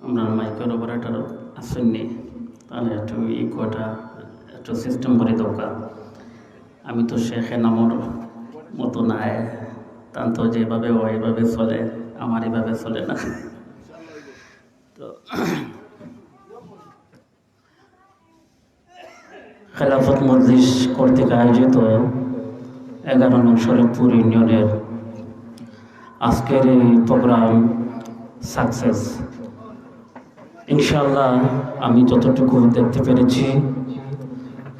আপনার মাইকের অপারেটর আসেননি তাহলে একটু এই কটা একটু সিস্টেম করে দরকার। আমি তো শেখে নামর মতো নাই। তান তো যেভাবে ও এভাবে চলে। আমার এভাবে চলে না। তো খেলাফত মজলিস কর্তৃক আয়োজিত এগারো নং শরীফপুর ইউনিয়নের আজকের এই প্রোগ্রাম সাকসেস ইনশাল্লাহ আমি যতটুকু দেখতে পেরেছি,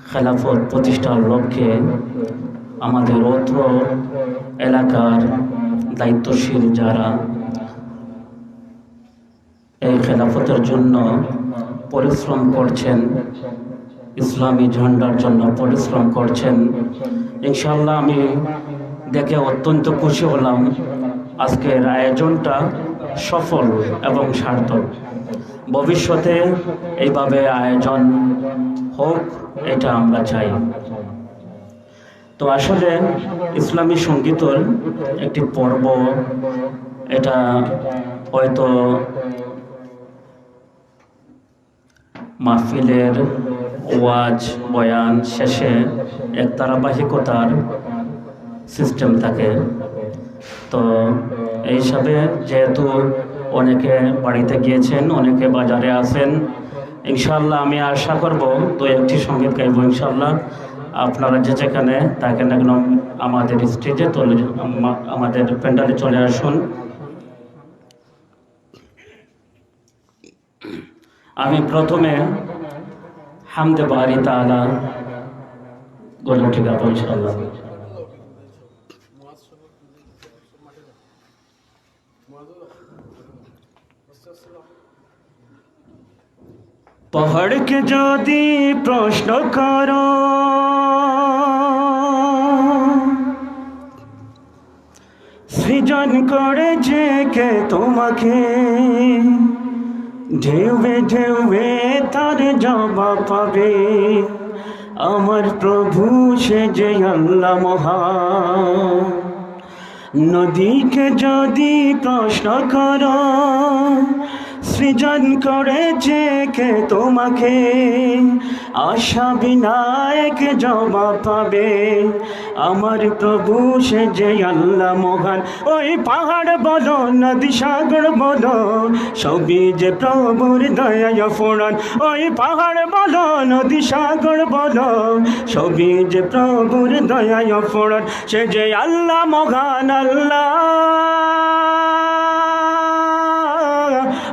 খেলাফত প্রতিষ্ঠার লক্ষ্যে আমাদের অত্র এলাকার দায়িত্বশীল যারা এই খেলাফতের জন্য পরিশ্রম করছেন, ইসলামী ঝান্ডার জন্য পরিশ্রম করছেন ইনশাল্লাহ আমি দেখে অত্যন্ত খুশি হলাম। আজকের আয়োজনটা সফল এবং সার্থক। ভবিষ্যতে এইভাবে আয়োজন হোক, এটা আমরা চাই। তো আসলে ইসলামী সঙ্গীতর একটি পর্ব, এটা হয়তো মাহফিলের ওয়াজ, বয়ান শেষে এক ধারাবাহিকতার সিস্টেম থাকে। তো, এই হিসাবে যেহেতু অনেকে বাড়িতে গিয়েছেন, অনেকে বাজারে আছেন ইনশাল্লাহ আমি আশা করব তো একটি সংগীত গাইব ইনশাল্লাহ আপনারা যে যেখানে না কেন আমাদের স্টেজে চলে আমাদের প্যান্ডালে চলে আসুন। আমি প্রথমে হামদে বাড়ি তালা গজলটি গাবো ইনশাল্লাহ পাহাড়কে যদি প্রশ্ন করো সৃজন করেছে কে তোমাকে ঢেউবে ঢেউবে তার জবাব পাবে আমার প্রভু সে যে আল্লাহ মহান নদীকে যদি প্রশ্ন করো সৃজন করেছে কে তোমাকে? আশা বিনায়ক জবাব পাবে। আমার প্রভু, সে যে আল্লাহ মহান। ওই পাহাড় বলো, নদী সাগর বলো, সবই যে প্রভুর দয়ায় ফোড়ান ওই পাহাড় বলো, নদী সাগর বলো, সবই যে প্রভুর দয়ায় ফোড়ান সে যে আল্লাহ মহান আল্লাহ।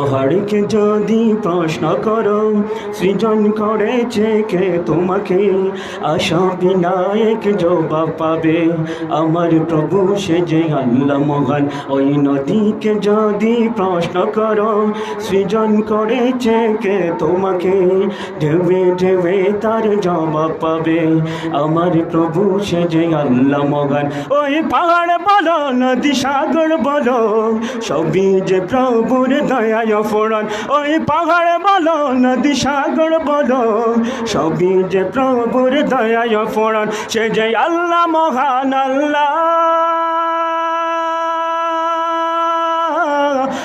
পাহাড়কে যদি প্রশ্ন করো, সৃজন করেছে কে তোমাকে? আশা বিনায়ক জবাব পাবে, আমার প্রভু সে যে আল্লাহ মহান। ওই নদীকে যদি প্রশ্ন করো, সৃজন করেছে কে তোমাকে? ঢেবে ঢেবে তার জবাব পাবে, আমার প্রভু সে যে আল্লাহ মহান। ওই পাহাড় বলো, নদী সাগর বলো, সবই যে প্রভুর দয়ায় ফোড়ন। ওই পাহাড় বলো, নদী সাগর বলো, সবই যে প্রভুর দয়ায় ফোড়ন। সে যে আল্লাহ, মহান আল্লাহ।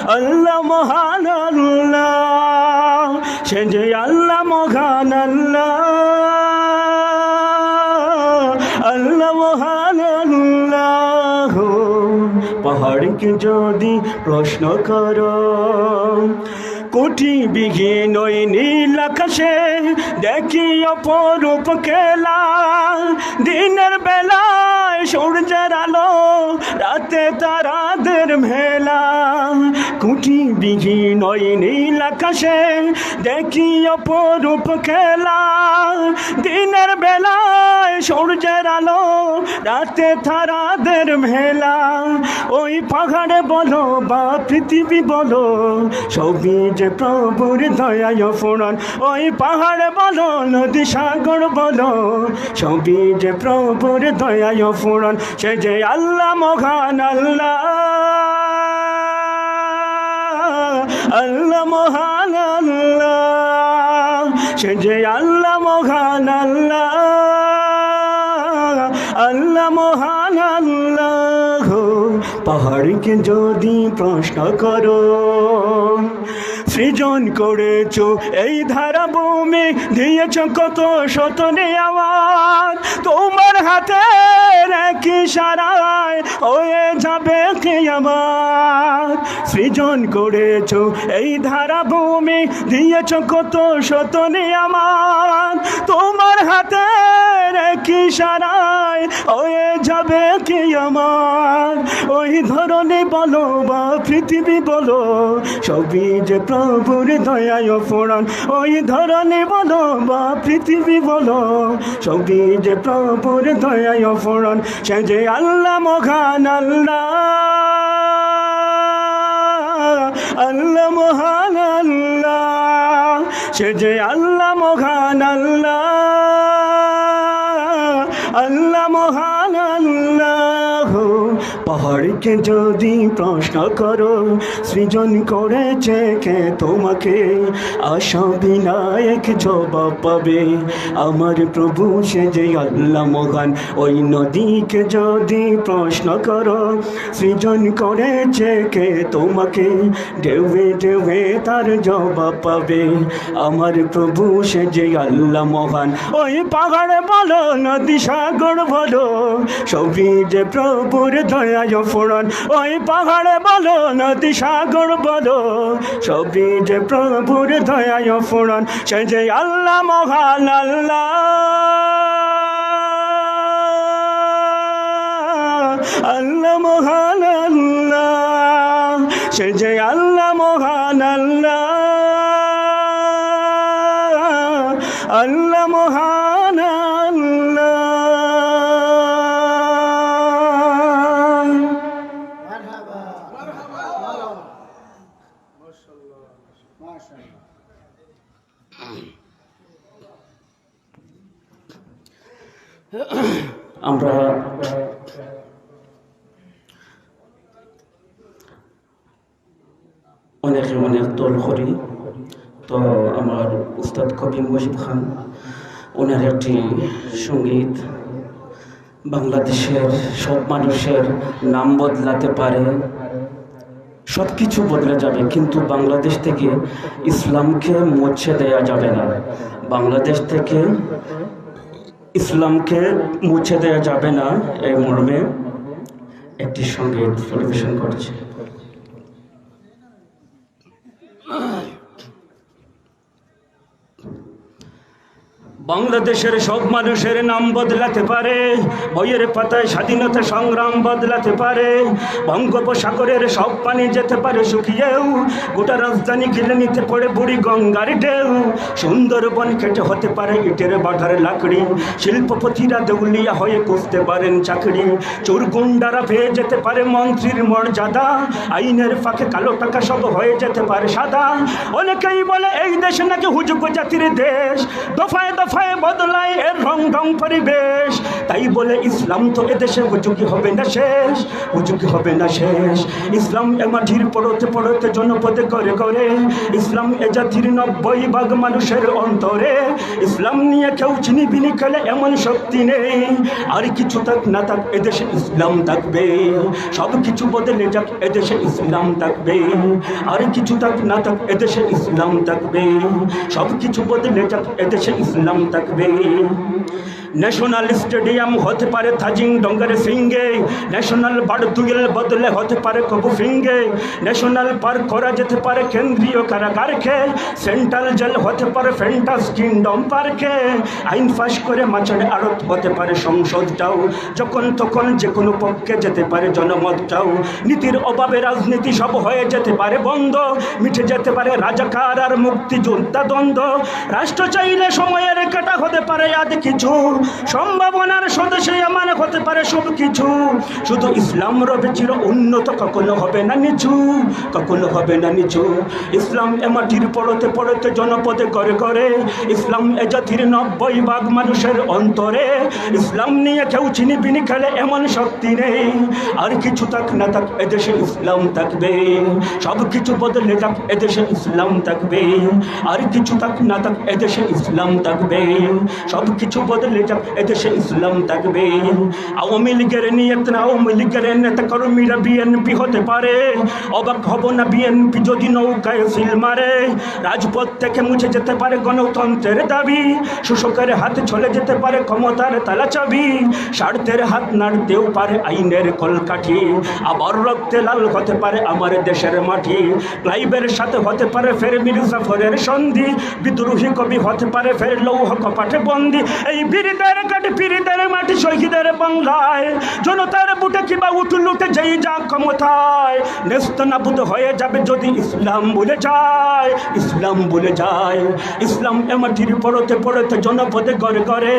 আল্লাহ, মহান আল্লাহ। সে যে আল্লাহ, মহান আল্লাহ। পাহাড়কে যদি প্রশ্ন কর কোটি বিঘিন ওই নীল আকাশে দেখি অপরূপ খেলা। দিনের বেলায় সূর্যের আলো, রাতে তারাদের মেলা। কুটি বিঘিন ওই নীল আকাশে দেখি অপরূপ খেলা। দিনের বেলায় সূর্যের আলো, রাতে তারাদের মেলা। ওই পাহাড়ে বলো বা পৃথিবী বলো, সবই যে প্রভুর দয়ায় ফোড়ন ওই পাহাড় বলো, নদী সাগর বলো, সবই যে প্রভুর দয়ায় ফোড়ন সে যে আল্লাহ মহান আল্লাহ। আল্লাহ মহান আল্লাহ। সে যে আল্লাহ মহান আল্লাহ। আল্লাহ মহান আল্লাহ। পাহাড়কে যদি প্রশ্ন করো সৃজন করেছ, এই ধারা ভূমি দিয়েছ কত শতনে আমার তোমার হাতে কি সারায় হয়ে যাবে কে আমার সৃজন করেছ, এই ধারা ভূমি দিয়েছ কত শতনে আমার তোমার হাতে কি সারায় হয়ে যাবে কে আমার ওই ধরনে বলো বা পৃথিবী বলো, সবই যে প্রভুর দয়ায় ফোড়ান ওই ধরনে বলো বা পৃথিবী বলো সবই যে প্রভুর দয়ায় ফোড়ান সে যে আল্লাহ মহান আল্লাহ। আল্লাহ মহান আল্লাহ, সে যে আল্লাহ মহান আল্লাহ। পাহাড়কে যদি প্রশ্ন করো, সৃজন করেছে কে তোমাকে? আশা বিনায়ক জবাব পাবে। আমার প্রভু, সে যে আল্লাহ মহান, ওই নদীকে যদি প্রশ্ন করো, সৃজন করেছে কে তোমাকে? ঢেউয়ে ঢেউয়ে তার জবাব পাবে। আমার প্রভু, সে যে আল্লাহ মহান, ওই পাহাড় বলো, নদী সাগর বলো, সবই যে প্রভুর দয়ায় ফোড়ন ওই পাহাড়ে বলো, নদী সাগর বলো সবই যে প্রভুর দয়ায় ফোড়ন সে যে আল্লাহ মহান আল্লাহ। আল্লাহ মহান আল্লাহ, সে যে আল্লাহ মহান আল্লাহ। আল্লাহ মহান আমরা অনেকে অনেক দল করি। তো আমার উস্তাদ কবি মজিদ খান, ওনার একটি সংগীত, বাংলাদেশের সব মানুষের নাম বদলাতে পারে সব কিছু বদলে যাবে, কিন্তু বাংলাদেশ থেকে ইসলামকে মুছে দেয়া যাবে না। বাংলাদেশ থেকে ইসলামকে মুছে দেওয়া যাবে না এই মর্মে একটি সংগীত পরিবেশন করছে। বাংলাদেশের সব মানুষের নাম বদলাতে পারে, বইয়ের পাতায় স্বাধীনতা সংগ্রাম বদলাতে পারে, বঙ্গোপসাগরের সব পানি যেতে পারে শুকিয়েও, গোটা রাজধানী ঘিরে নিতে পারে বুড়ি গঙ্গার ঢেউ। সুন্দরবন কেটে হতে পারে ইটের বাধার লাকড়ি, শিল্পপতিরা দেউলিয়া হয়ে কুঁচতে পারেন চাকরি। চোর গুন্ডারা পেয়ে যেতে পারে মন্ত্রীর মর্যাদা, আইনের ফাঁকে কালো টাকা সব হয়ে যেতে পারে সাদা। অনেকেই বলে এই দেশে নাকি হুজুগ জাতির দেশ দফায় দফায় বদলায় এর রং রং পরিবেশ। তাই বলে ইসলাম তো এদেশে উজুকি হবে না শেষ উজুকি হবে না শেষ। ইসলাম এ মাটির পড়তে পড়তে জনপদে করে করে। ইসলাম এ জাতির নব্বই ভাগ মানুষের অন্তরে। ইসলাম নিয়ে কেউ চিনি বিনি খেলে এমন শক্তি নেই। আর কিছু থাক না থাক এদেশে ইসলাম থাকবে। সব কিছু বদলে যাক এদেশে ইসলাম থাকবে। আর কিছু থাক না থাক এদেশে ইসলাম থাকবে। সব কিছু বদলে যাক এদেশে ইসলাম থাকবে ন্যাশনাল স্টেডিয়াম হতে পারে থাজিং ডঙ্গার সিঙ্গে ন্যাশনাল বারদুগেল বদলে হতে পারে কবু ফিঙ্গে ন্যাশনাল পার্ক করা যেতে পারে কেন্দ্রীয় কারাগারকে। সেন্ট্রাল জেল হতে পারে ফেন্টাস কিংডম পার্কে আইন ফাঁস করে মাছের আড়ত হতে পারে সংসদটাও। যখন তখন যে কোনো পক্ষে যেতে পারে জনমতটাও। নীতির অভাবে রাজনীতি সব হয়ে যেতে পারে বন্ধ। মিঠে যেতে পারে রাজাকার আর মুক্তিযোদ্ধা দ্বন্দ্ব। রাষ্ট্র চাইলে সময়ের কেনাকাটা হতে পারে আজ কিছু। সম্ভাবনার সদস্য আমার হতে পারে সব কিছু। শুধু ইসলাম রবে চির উন্নত, কখনো হবে না নিচু, কখনো হবে না নিচু। ইসলাম এ মাটির পড়তে পড়তে জনপদে করে করে ইসলাম এ জাতির নব্বই ভাগ মানুষের অন্তরে। ইসলাম নিয়ে কেউ চিনি বিনি খেলে এমন শক্তি নেই। আর কিছু থাক না থাক, এদেশে ইসলাম থাকবে। সব কিছু বদলে যাক এদেশে ইসলাম থাকবে। আর কিছু থাক না থাক, এদেশে ইসলাম থাকবে। সব কিছু বদলে যাক এদেশে ইসলাম থাকবে। আওয়ামী লীগের নিয়ত না, আওয়ামী লীগের নেতা কর্মীরা বিএনপি হতে পারে। অবাক হব না বিএনপি যদি নৌকায় সিল মারে। রাজপথ থেকে মুছে যেতে পারে গণতন্ত্রের দাবি। শোষকের হাতে চলে যেতে পারে ক্ষমতার তালা চাবি। স্বার্থের হাত নাড়তেও পারে আইনের কলকাঠি। আবার রক্তে লাল হতে পারে আমার দেশের মাটি। ক্লাইবের সাথে হতে পারে ফের মির্জাফরের সন্ধি। বিদ্রোহী কবি হতে পারে ফের লৌহ কপাটে বন্দি। এই বীরদের কাটে মাটি বাংলায় জনতার বুটে কিবা উঠু লুটে যা ক্ষমতায় নেস্ত নাবুদ হয়ে যাবে যদি ইসলাম ভুলে যায় ইসলাম ভুলে যায় ইসলাম এ মাটির পড়তে পড়তে জনপদে গড়ে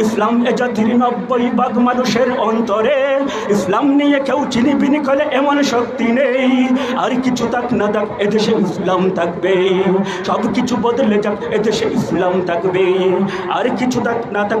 ইসলাম এ জাতির নব্বই মানুষের অন্তরে ইসলাম নিয়ে কেউ চিনি বিনি করে এমন শক্তি নেই আর কিছু থাক না থাক এদেশে ইসলাম থাকবে সব কিছু বদলে যাক এদেশে ইসলাম থাকবে আর কিছু থাক না থাক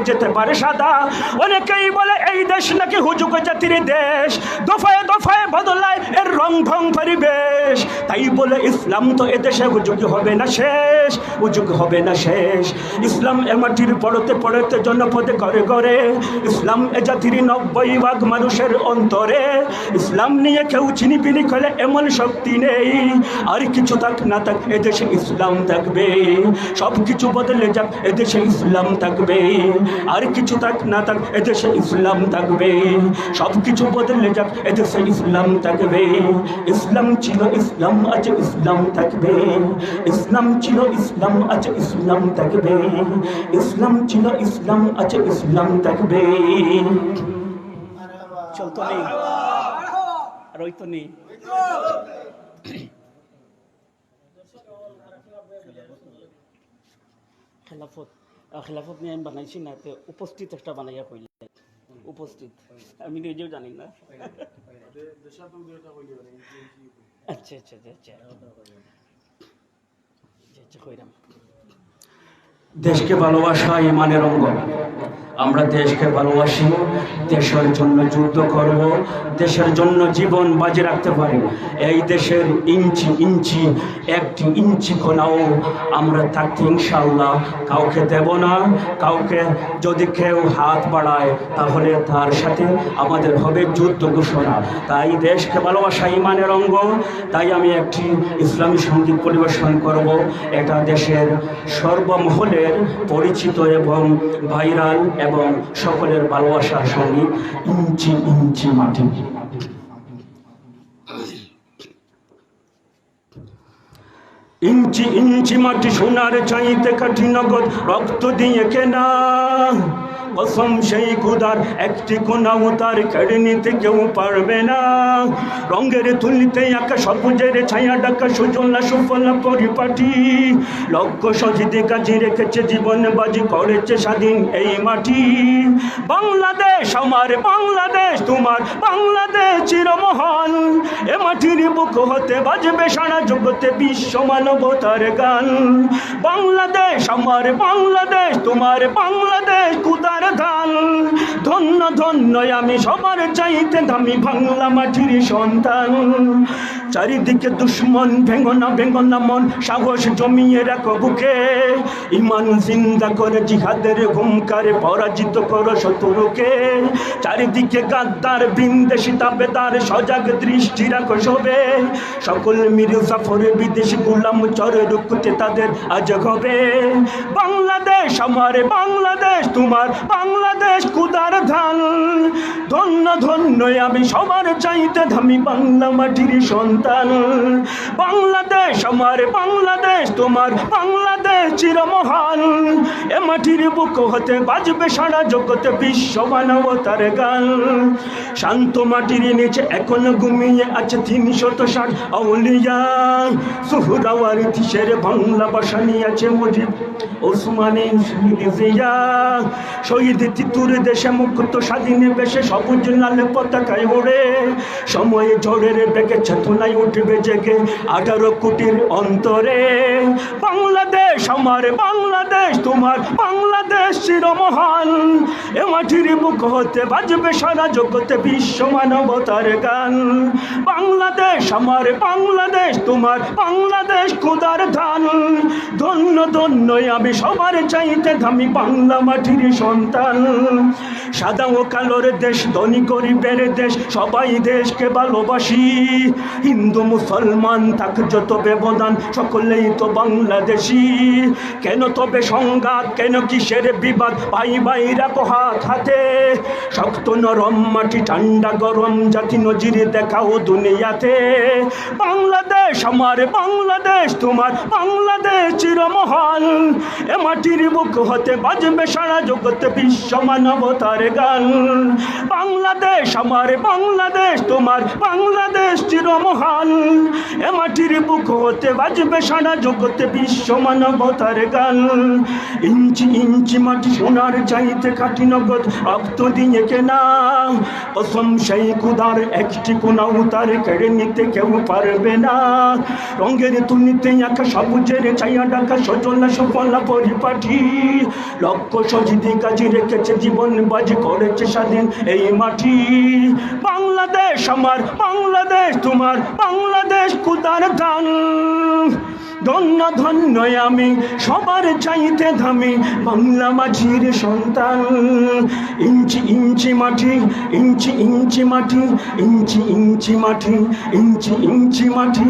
যেতে পারে সাদা। অনেকেই বলে, এই দেশ নাকি হুজুগ জাতির দেশ। দফায় দফায় বদলায় এর রং ঢং পরিবেশ। তাই বলে, ইসলাম তো এদেশে হুজুগ হবে না শেষ, হুজুগ হবে না শেষ। ইসলাম এ মাটির পড়তে পড়তে জনপদে করে করে ইসলাম এ জাতির নব্বই ভাগ মানুষের অন্তরে। ইসলাম নিয়ে কেউ চিনি পিনি করে এমন শক্তি নেই। আর কিছু থাক না থাক এদেশে ইসলাম থাকবে। সব কিছু বদলে যাক এদেশে ইসলাম থাকবে। আর কিছু থাক না থাক, এদেশে ইসলাম থাকবে। সব কিছু বদলে যাক, এদেশে ইসলাম থাকবে। ইসলাম ছিল ইসলাম, আজ ইসলাম থাকবে। ইসলাম ছিল ইসলাম, আজ ইসলাম থাকবে। ইসলাম ছিল ইসলাম, আজ ইসলাম থাকবে। চলতো নেই। আর নেই। খেলাফত। খেলাফত নিয়ে আমি বানাইছি না, তো উপস্থিত একটা বানাইয়া কইলে। উপস্থিত। আমি নিজেও জানি না। আচ্ছা আচ্ছা আচ্ছা আচ্ছা। আচ্ছা আচ্ছা কইরাম। দেশকে ভালোবাসা ইমানের অঙ্গ। আমরা দেশকে ভালোবাসি, দেশের জন্য যুদ্ধ করব, দেশের জন্য জীবন বাজি রাখতে পারি। এই দেশের ইঞ্চি ইঞ্চি, একটি ইঞ্চি কোনাও আমরা থাকতে ইনশাল্লাহ কাউকে দেব না। কাউকে যদি কেউ হাত বাড়ায়, তাহলে তার সাথে আমাদের হবে যুদ্ধ ঘোষণা। তাই দেশকে ভালোবাসা ইমানের অঙ্গ, তাই আমি একটি ইসলামী সংগীত পরিবেশন করব। এটা দেশের সর্বমহলের পরিচিত এবং ভাইরাল এবং সকলের ভালোবাসার সঙ্গে ইঞ্চি ইঞ্চি মাটি। ইঞ্চি ইঞ্চি মাটি সোনার চাইতে কাঠি নগদ রক্ত দিয়ে কেনা। কসম সেই খুদার একটি কোনাও তার কেড়ে নিতে কেউ পারবে না। রঙের তুলিতে আঁকা, সবুজের ছায়া ডাকা, সুজলা সুফলা পরিপাটি। লক্ষ্য সজিদে কাজে রেখেছে, জীবন বাজি করেছে স্বাধীন এই মাটি। বাংলাদেশ আমার, বাংলাদেশ তোমার, বাংলাদেশ চিরমহান। এ মাটির বুক হতে বাজবে সারা জগতে বিশ্ব মানবতার গান। বাংলাদেশ আমার, বাংলাদেশ তোমার, বাংলাদেশ কুদার খুদার দান ধন্য ধন্য, আমি সবার চাইতে দামি বাংলা মাটির সন্তান। চারিদিকে দুশ্মন ভেঙ্গনা ভেঙ্গনা মন, সাহস জমিয়ে রাখো বুকে। ইমান জিন্দা করে জিহাদের হুমকারে পরাজিত করো শত্রুকে। চারিদিকে গাদ্দার, বিন্দেশি তাবেদার, সজাগ দৃষ্টি রাখো সবে। সকল মির সফরে বিদেশি গুলাম চরে রুকুতে তাদের আজ হবে। বাংলাদেশ, আমার বাংলাদেশ, তোমার বাংলাদেশ কুদার ধান ধন্য ধন্য, আমি সবার চাইতে ধামি বাংলা মাটির সন্তান। বাংলাদেশ আমার, বাংলাদেশ তোমার, বাংলাদেশ চিরমহান এ মাটির বুক হতে বাজবে সারা জগতে বিশ্ব মানবতার গান। শান্ত মাটির নিচে এখন ঘুমিয়ে আছে তিনশত ষাট আউলিয়া সুহরাওয়ার কিসের বাংলা ভাষা নিয়ে আছে মুজিব ওসমানী জিয়া। শহীদ দেশে মুক্ত স্বাধীনে বেশে সবুজ লাল পতাকায় ওড়ে। সময়ে ঝড়ের বেগে চেতনায় উঠবে জেগে আঠারো কোটির অন্তরে। বাংলাদেশ আমার, বাংলাদেশ তোমার, বাংলাদেশ চিরমহান। এ মাটির বুক হতে বাজবে সারা জগতে বিশ্ব মানবতার গান। বাংলাদেশ আমার, বাংলাদেশ তোমার, বাংলাদেশ খুদার ধান। ধন্য ধন্য, আমি সবার চাইতে ধামি বাংলা মাটির সন্তান। সাদা ও কালোর দেশ, ধনী গরিবের দেশ, সবাই দেশকে ভালোবাসি। হিন্দু, মুসলমান থাক যত ব্যবধান, সকলেই তো বাংলাদেশি। কেন তবে সংঘাত, কেন কিসের বিবাদ? ভাই ভাই রাখো হাত হাতে। শক্ত নরম মাটি, ঠান্ডা গরম, জাতি নজিরে দেখাও দুনিয়াতে। বাংলাদেশ আমার, বাংলাদেশ তোমার, বাংলাদেশ চিরমহান এ মাটির বুক হতে বাজবে সারা জগতে বিশ্ব মানবতার গান। বাংলাদেশ আমার, বাংলাদেশ তোমার, বাংলাদেশ চিরমহান। এ মাটির বুক হতে বাজবে সারা জগতে বিশ্ব মানবতার গান। ইঞ্চি ইঞ্চি মাটি সোনার চাইতে কাটি নগদ রক্ত দিয়ে কেনা। কসম সেই কুদার একটি কোনা উতার কেড়ে নিতে কেউ পারবে না। রঙের তুলিতে আঁকা সবুজের চাইয়া ডাকা সজলা সফলা পরিপাঠি লক্ষ সজিদি কাজে রেখেছে জীবন বাজি করেছে স্বাধীন এই মাটি। বাংলাদেশ আমার, বাংলাদেশ তোমার, বাংলাদেশ কুদার দান ধন্য ধন্য আমি, সবার চাইতে ধামি বাংলা মাঝির সন্তান। ইঞ্চি ইঞ্চি মাটি, ইঞ্চি ইঞ্চি মাটি, ইঞ্চি ইঞ্চি মাটি, ইঞ্চি ইঞ্চি মাটি,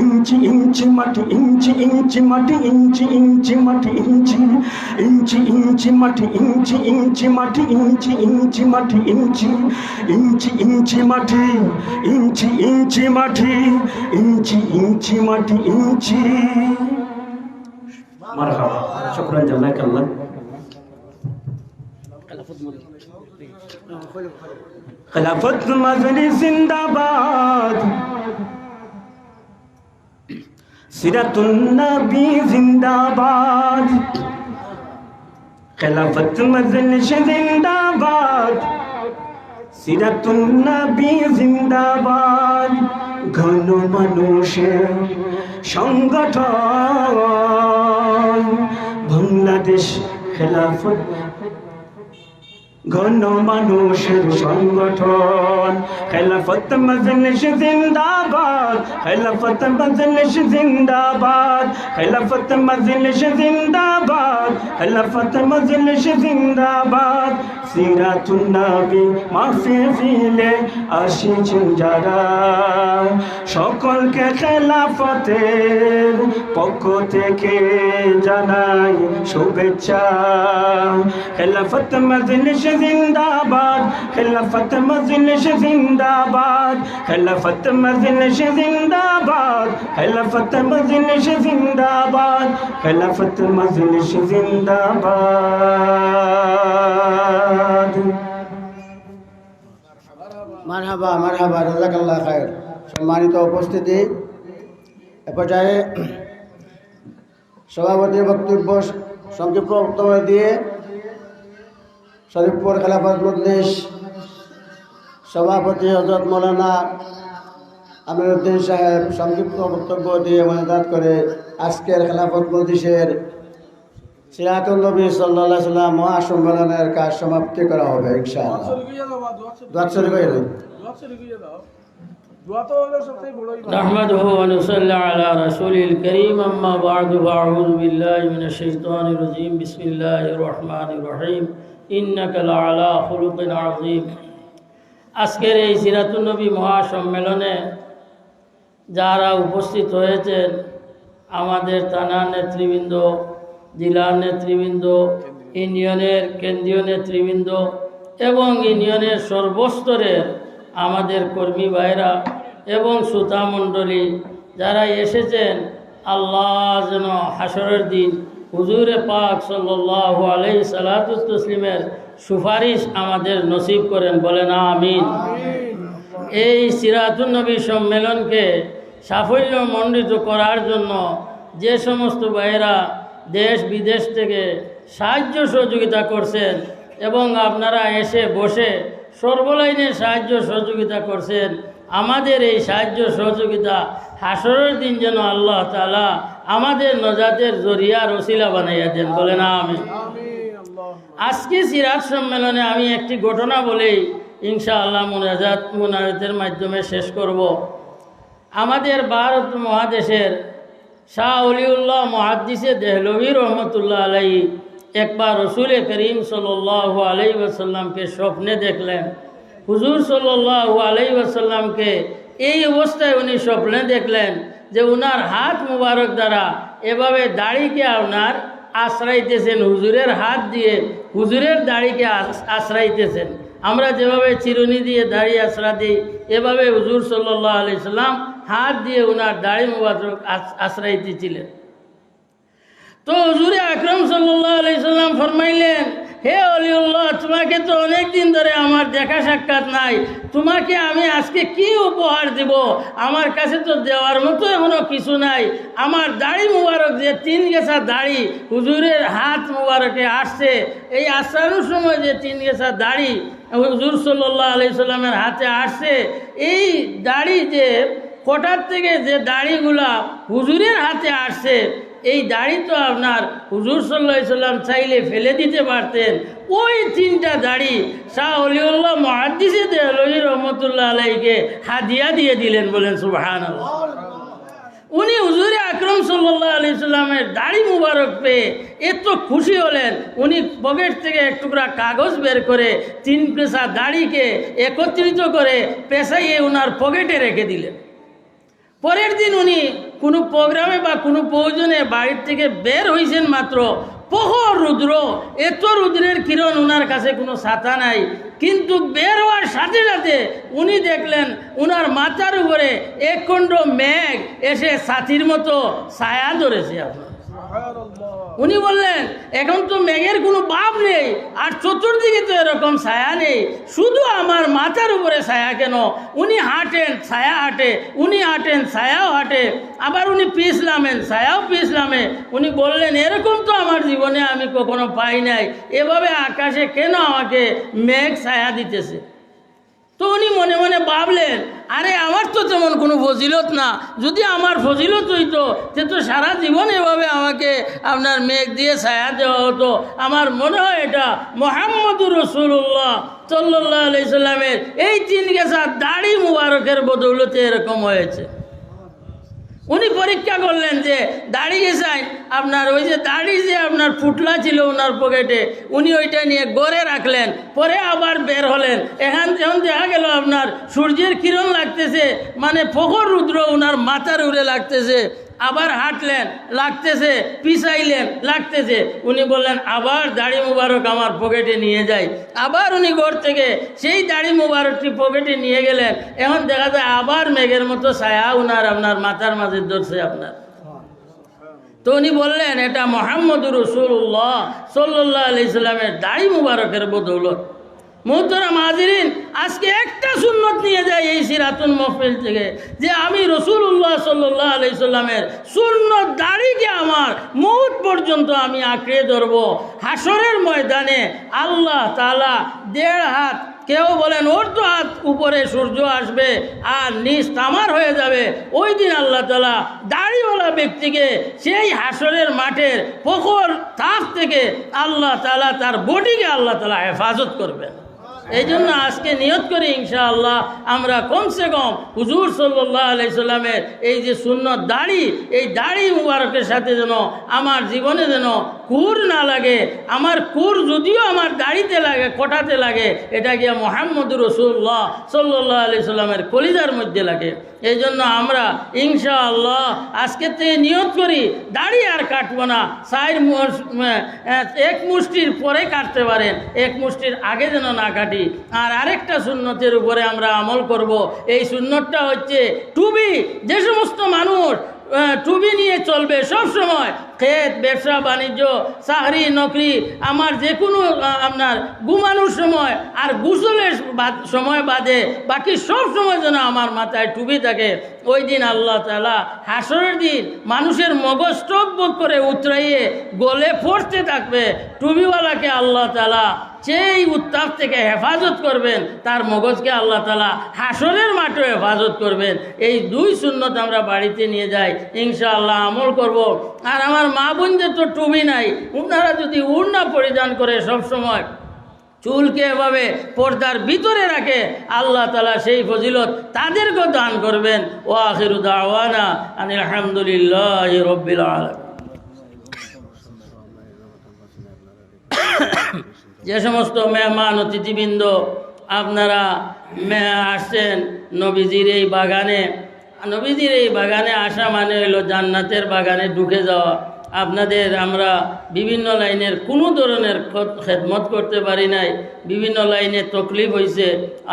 ইঞ্চি ইঞ্চি মাটি, ইঞ্চি ইঞ্চি মাটি, ইঞ্চি ইঞ্চি মাটি, ইঞ্চি ইঞ্চি ইঞ্চি মাটি, ইঞ্চি ইঞ্চি মাটি, ইঞ্চি ইঞ্চি মাটি, ইঞ্চি ইঞ্চি ইঞ্চি মাটি, ইঞ্চি ইঞ্চি মাটি, ইঞ্চি ইঞ্চি মাটি, ইঞ্চি। মারহাবা, শুকরান জাযাকাল্লাহ খেলাফত মাজলি জিন্দাবাদ। সিরাতুন নবী জিন্দাবাদ। খেলাফত মজলিস জিন্দাবাদ সিরাতুন নবী জিন্দাবাদ ঘন মানুষের সংগঠন। বাংলাদেশ খেলাফত ঘন মানুষের সংগঠন। খেলাফত মজলিস জিন্দাবাদ, খেলাফত মজলিস জিন্দাবাদ, খেলাফত মজলিস জিন্দাবাদ, খেলাফত মজলিস জিন্দাবাদ। সিরাতুন নবী মাহফিলে আসিছেন যারা। সকলকে খেলাফতের পক্ষ থেকে জানাই শুভেচ্ছা। খেলাফত মজলিস জিন্দাবাদ, খেলাফত মজলিস জিন্দাবাদ, খেলাফত মজলিস জিন্দাবাদ, খেলাফত মজলিস জিন্দাবাদ, খেলাফত মজলিস জিন্দাবাদ। মারহাবা মারহাবা রাজাকাল্লাহ খায়ের। সম্মানিত উপস্থিতি, এ পর্যায়ে সভাপতির বক্তব্য সংক্ষিপ্ত বক্তব্য দিয়ে শরীফপুর খেলাফত মজলিস সভাপতি হজরত মৌলানা আমিরুদ্দিন সাহেব সংক্ষিপ্ত বক্তব্য দিয়ে মনাজাত করে আজকের খেলাফত মজলিসের সিরাতুল নবী সাল্লা সাল্লাম মহাসম্মেলনের কাজ সমাপ্তি করা হবে ইনশাআল্লাহ। শরীফ। نحمده ونصلي على رسوله الكريم أما بعد فأعوذ بالله من الشيطان الرجيم بسم الله الرحمن الرحيم إنك لعلى خلق عظيم আজকের এই সিরাতুন্নবী মহাসম্মেলনে যারা উপস্থিত হয়েছেন আমাদের থানার নেতৃবৃন্দ জেলার নেতৃবৃন্দ ইউনিয়নের কেন্দ্রীয় নেতৃবৃন্দ এবং ইউনিয়নের সর্বস্তরের আমাদের কর্মী ভাইরা এবং শ্রোতা মণ্ডলী যারা এসেছেন, আল্লাহ যেন হাসরের দিন হুজুরে পাক সাল্লাহ আলাই সালাতুসলিমের সুপারিশ আমাদের নসিব করেন, বলেন আমিন। এই সিরাতুন নবী সম্মেলনকে সাফল্য মণ্ডিত করার জন্য যে সমস্ত ভাইয়েরা দেশ বিদেশ থেকে সাহায্য সহযোগিতা করছেন এবং আপনারা এসে বসে সর্বলাইনে সাহায্য সহযোগিতা করছেন আমাদের এই সাহায্য সহযোগিতা হাসরের দিন যেন আল্লাহ তালা আমাদের নজাতের জরিয়া রসিলা বানাইয়া দেন। বলে না আমি আজকে সিরাজ সম্মেলনে আমি একটি ঘটনা বলেই ইনশাআল্লাহ মুনাজাত, মুনাজাতের মাধ্যমে শেষ করব। আমাদের ভারত মহাদেশের শাহ অলিউল্লাহ মহাদ্দিসে দেহলভী রহমতুল্লাহ আলাই একবার রসুল করিম সাল্লাহ আলাই ওসাল্লামকে স্বপ্নে দেখলেন। হুজুর সাল্লাহ আলাই ওসাল্লামকে এই অবস্থায় উনি স্বপ্নে দেখলেন যে উনার হাত মুবারক দ্বারা এভাবে দাড়িকে আপনার আশ্রাইতেছেন, হুজুরের হাত দিয়ে হুজুরের দাড়িকে আশ্রাইতেছেন। আমরা যেভাবে চিরুনি দিয়ে দাড়ি আশ্রা দিই, এভাবে হুজুর সাল্লাহ আলি সাল্লাম হাত দিয়ে উনার দাড়ি মুবারক আশ্রাইতেছিলেন। তো হুজুরে আকরম সাল্লাহ আলি সাল্লাম ফরমাইলেন হে অলিউল্লাহ, তোমাকে তো অনেক দিন ধরে আমার দেখা সাক্ষাৎ নাই। তোমাকে আমি আজকে কি উপহার দিব? আমার কাছে তো দেওয়ার মতো এখনও কিছু নাই। আমার দাড়ি মুবারক যে তিন গেছা দাড়ি, হুজুরের হাত মুবারকে আসছে। এই আসানোর সময় যে তিন গেছা দাড়ি, হুজুর সাল্লাহ আলি সাল্লামের হাতে আসছে, এই দাড়ি যে কোটার থেকে যে দাড়িগুলা হুজুরের হাতে আসছে এই দাড়ি তো আপনার হুজুর সাল্লাহ সাল্লাম চাইলে ফেলে দিতে পারতেন। ওই তিনটা দাড়ি শাহ অলিউল্লাহ মহাদিসে দেহলি রহমতুল্লাহ আলাইকে হাদিয়া দিয়ে দিলেন বলেন সুবাহান উনি হুজুরে আকরম সাল্লাহ আলি সাল্লামের দাড়ি মুবারক পেয়ে এত খুশি হলেন। উনি পকেট থেকে এক টুকরা কাগজ বের করে তিন পেশা দাড়িকে একত্রিত করে পেশাইয়ে উনার পকেটে রেখে দিলেন। পরের দিন উনি কোনো প্রোগ্রামে বা কোনো প্রয়োজনে বাড়ির থেকে বের হয়েছেন মাত্র। প্রহর রুদ্র, এত রুদ্রের কিরণ ওনার কাছে কোনো ছাতা নাই। কিন্তু বের হওয়ার সাথে সাথে উনি দেখলেন উনার মাথার উপরে একখণ্ড মেঘ এসে সাথীর মতো ছায়া ধরেছে আপনার। উনি বললেন, এখন তো মেঘের কোনো বাপ নেই, আর চতুর্দিকে তো এরকম ছায়া নেই। শুধু আমার মাথার উপরে ছায়া কেন? উনি হাঁটেন, ছায়া হাঁটে, উনি হাঁটেন, ছায়াও হাঁটে, আবার উনি পিছলামেন ছায়াও পিছলামে উনি বললেন, এরকম তো আমার জীবনে আমি কখনো পাই নাই। এভাবে আকাশে কেন আমাকে মেঘ ছায়া দিতেছে? তো উনি মনে মনে ভাবলেন, আরে, আমার তো তেমন কোনো ফজিলত না। যদি আমার ফজিলত হইতো সে তো সারা জীবন এভাবে আমাকে আপনার মেঘ দিয়ে ছায়া দেওয়া হতো। আমার মনে হয় এটা মোহাম্মদুর রসুল্লাহ সাল্লাহ আলি সাল্লামের এই তিন গেছা দাড়ি মুবারকের বদৌলতে এরকম হয়েছে। উনি পরীক্ষা করলেন যে দাঁড়িয়ে যাই। আপনার ওই যে দাড়ি যে আপনার ফুটলা ছিল ওনার পকেটে উনি ওইটা নিয়ে গড়ে রাখলেন, পরে আবার বের হলেন। এখান যখন দেখা গেল আপনার সূর্যের কিরণ লাগতেছে মানে ফখর রুদ্র ওনার মাথার উড়ে লাগতেছে। আবার হাঁটলেন, লাগতেছে, পিছাইলেন, লাগতেছে। উনি বললেন, আবার দাড়ি মুবারক আমার পকেটে নিয়ে যাই। আবার উনি ঘর থেকে সেই দাড়ি মুবারকটি পকেটে নিয়ে গেলেন। এখন দেখা যায় আবার মেঘের মতো ছায়া উনার, আপনার মাথার মাঝে ধরছে আপনার। তো উনি বললেন, এটা মোহাম্মদুর রসুল্লাহ সাল্লাহ আলি ইসলামের দাড়ি মুবারকের বদৌলত। মোহতরা মাজিরিন আজকে একটা সুন্নত নিয়ে যায় এই সিরাতুন মহফিল থেকে, যে আমি রসুল্লাহ সাল্লাহ আলি সাল্লামের সুন্নত দাড়িকে আমার মৌত পর্যন্ত আমি আঁকড়ে ধরব। হাসরের ময়দানে আল্লাহ তালা দেড় হাত, কেউ বলেন ওর তো হাত উপরে সূর্য আসবে আর নিচ তামার হয়ে যাবে। ওই দিন আল্লাহ তালা দাড়িওয়ালা ব্যক্তিকে সেই হাসরের মাঠের পোখর তাপ থেকে আল্লাহ তালা তার বডিকে আল্লাহ তালা হেফাজত করবেন। এই জন্য আজকে নিয়ত করি ইনশাআল্লাহ, আমরা কমসে কম হুজুর সাল্লাহ আলাইসাল্লামের এই যে শূন্য দাড়ি, এই দাড়ি মুবারকের সাথে যেন, আমার জীবনে যেন কুর না লাগে, আমার কুর যদিও আমার দাড়িতে লাগে কটাতে লাগে, এটা গিয়া মোহাম্মদ রসুল্লাহ সাল্লাহ আলি সাল্লামের কলিজার মধ্যে লাগে। এই জন্য আমরা ইনশাআল্লাহ আজকের থেকে নিয়ত করি, দাড়ি আর কাটবো না। সাইড এক মুষ্টির পরে কাটতে পারেন, এক মুষ্টির আগে যেন না কাটি। আর আরেকটা সুন্নতের উপরে আমরা আমল করব। এই সুন্নতটা হচ্ছে টুবি, যে সমস্ত মানুষ টুবি নিয়ে চলবে সব সময় ক্ষেত, ব্যবসা, বাণিজ্য, চাকরি, নকরি, আমার যে কোনো আপনার ঘুমানোর সময় আর গুসলের সময় বাদে বাকি সব সময় যেন আমার মাথায় টুপি থাকে। ওই দিন আল্লাহ তালা হাসরের দিন মানুষের মগজ বক করে উতরাইয়ে গলে পড়তে থাকবে। টুবিওয়ালাকে আল্লাহ তালা সেই উত্তাপ থেকে হেফাজত করবেন, তার মগজকে আল্লাহ তালা হাসরের মাঠে হেফাজত করবেন। এই দুই সুন্নত আমরা বাড়িতে নিয়ে যাই। ইনশাআল্লাহ আমল করব। আর আমার মা বোনদের তো টুবি নাই। ওনারা যদি উড়না পরিধান করে সব সময় চুলকে এভাবে পর্দার ভিতরে রাখে, আল্লাহ তালা সেই ফজিলত তাদেরকেও দান করবেন। ও আখির দাওয়ানা আনিল আলহামদুলিল্লাহ রব্বিল যে সমস্ত মেহমান, অতিথিবৃন্দ, আপনারা আসছেন নবীজির এই বাগানে নবীজির এই বাগানে আসা মানে হলো জান্নাতের বাগানে ঢুকে যাওয়া। আপনাদের আমরা বিভিন্ন লাইনের কোনো ধরনের খেদমত করতে পারি নাই। বিভিন্ন লাইনে তকলিফ হয়েছে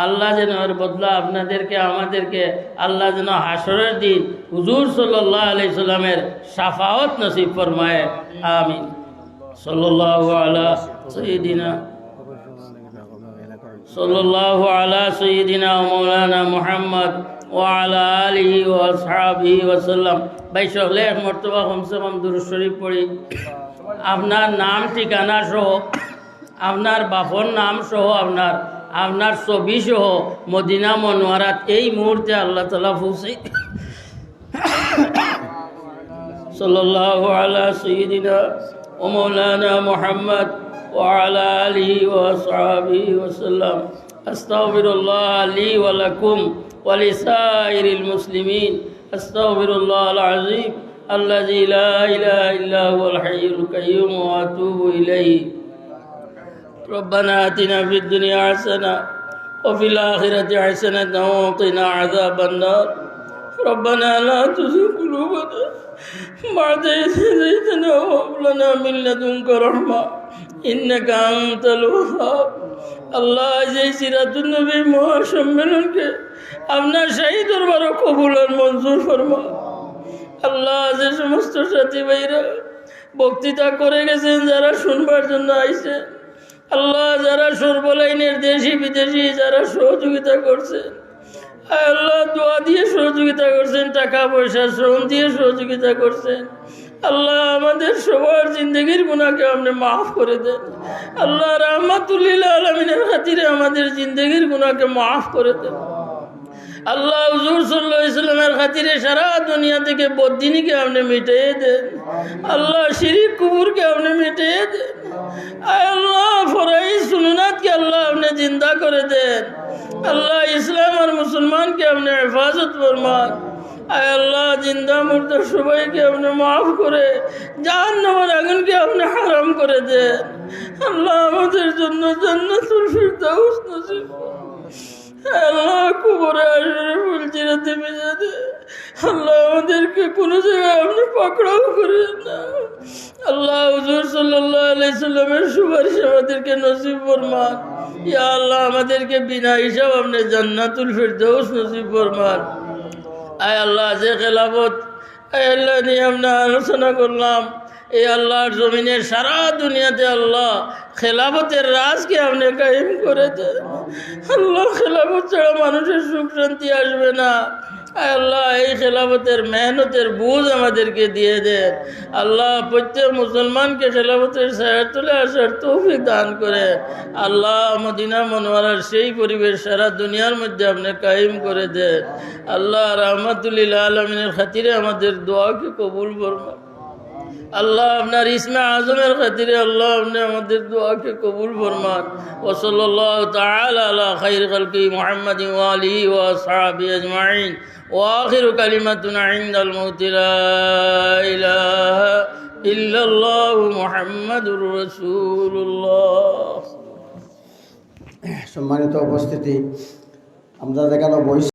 আল্লাহ যেন এর বদলা আপনাদেরকে, আমাদেরকে আল্লাহ যেন হাসরের দিন হুজুর সাল্লাহ আলি সাল্লামের সাফাওত নসিব ফরমায়। আমিন। সাল্লাল্লাহু আলা সৈয়দিনা সাল্লাল্লাহু আলা সৈয়দিনা মৌলানা মুহাম্মদ ওয়ালা আলিহি ও আসহাবিহি ওয়াসাল্লাম ভাই সহলে এক মর্তবা কমসে কম দুরুদ শরীফ পড়ি আপনার নাম ঠিকানা সহ আপনার বাপর নাম সহ আপনার আপনার ছবি সহ মদিনা মনোয়ারাত এই মুহূর্তে আল্লাহ তালা ফুসি صلى الله على سيدنا ومولانا محمد وعلى آله وأصحابه وسلم أستغفر الله لي ولكم ولسائر المسلمين. أستغفر الله العظيم الذي لا إله إلا هو الحي القيوم وأتوب إليه. ربنا آتنا في الدنيا حسنة وفي الآخرة حسنة وقنا عذاب النار. ربنا لا تزغ قلوبنا بعد إذ هديتنا وهب لنا من لدنك رحمة إنك أنت الوهاب. আল্লাহ যে সিরাতুল নবী মহাসম্মেলনকে আপনার শাহী দরবারও কবুল আর মঞ্জুর ফরমা আল্লাহ যে সমস্ত সাথী ভাইরা বক্তৃতা করে গেছেন, যারা শুনবার জন্য আইছে, আল্লাহ যারা সর্বলাইনের দেশি বিদেশি যারা সহযোগিতা করছেন আল্লাহ দোয়া দিয়ে সহযোগিতা করছেন, টাকা পয়সা, শ্রম দিয়ে সহযোগিতা করছেন আল্লাহ আমাদের সবার জিন্দগির গুণাকে আপনি মাফ করে দেন। আল্লাহ রহমাতুল্লিল আলমিনের খাতিরে আমাদের জিন্দগির গুণাকে মাফ করে দেন। আল্লাহ হুজুর সাল্লাহ ইসলামের খাতিরে সারা দুনিয়া থেকে বদিনীকে আপনি মিটিয়ে দেন। আল্লাহ শিরিক কুকুরকে আপনি মিটিয়ে দেন। আল্লাহ ফরাই সুনুনাথকে আল্লাহ আপনি জিন্দা করে দেন। আল্লাহ ইসলাম আর মুসলমানকে আপনি হেফাজত ফরমান। আয় আল্লাহ, জিন্দা মুর্দা সবাইকে আপনি মাফ করে, জাহান্নামের আগুনকে আপনি হারাম করে দেন। আল্লাহ আমাদের জন্য জান্নাতুল ফিরদাউস নসিব। আল্লাহ, কুবরে আসরে ফুল চিরাতে ভেজে দে আল্লাহ আমাদেরকে কোনো জায়গায় আপনি পাকড়াও করেন না। আল্লাহ হুজুর সাল্লাহ আলাইসাল্লামের সুপারিশ আমাদেরকে নসিব ফরমান। ইয়া আল্লাহ, আমাদেরকে বিনা হিসাব আপনি জান্নাতুল ফিরদৌস নসিব ফরমান। আয় আল্লাহ, যে খেলাফত, আয় আল্লাহ নিয়ে আমরা আলোচনা করলাম। এই আল্লাহর জমিনের সারা দুনিয়াতে আল্লাহ খেলাফতের রাজকে আপনি কায়েম করে দেন। আল্লাহ খেলাফত ছাড়া মানুষের সুখ শান্তি আসবে না। আল্লাহ, এই খেলাফতের মেহনতের বুঝ আমাদেরকে দিয়ে দেন। আল্লাহ, প্রত্যেক মুসলমানকে খেলাফতের সাহেব তুলে আসার তৌফিক দান করে আল্লাহ, মদিনা মনোয়ারার সেই পরিবেশ সারা দুনিয়ার মধ্যে আপনি কায়েম করে দেন। আল্লাহ রহমতুল্লিল আলমিনের খাতিরে আমাদের দোয়াকে কবুল করবেন আল্লাহ আপনার ইসমে আজমের খাতিরে আল্লাহ আপনি আমাদের দোয়াকে কবুল ফরমান وصلى الله تعالى على خير خلقه محمد وآله وأصحابه أجمعين وآخر كلمتنا عند الموت لا إله إلا الله محمد رسول الله সম্মানিত উপস্থিতি আমরা যেখানে বই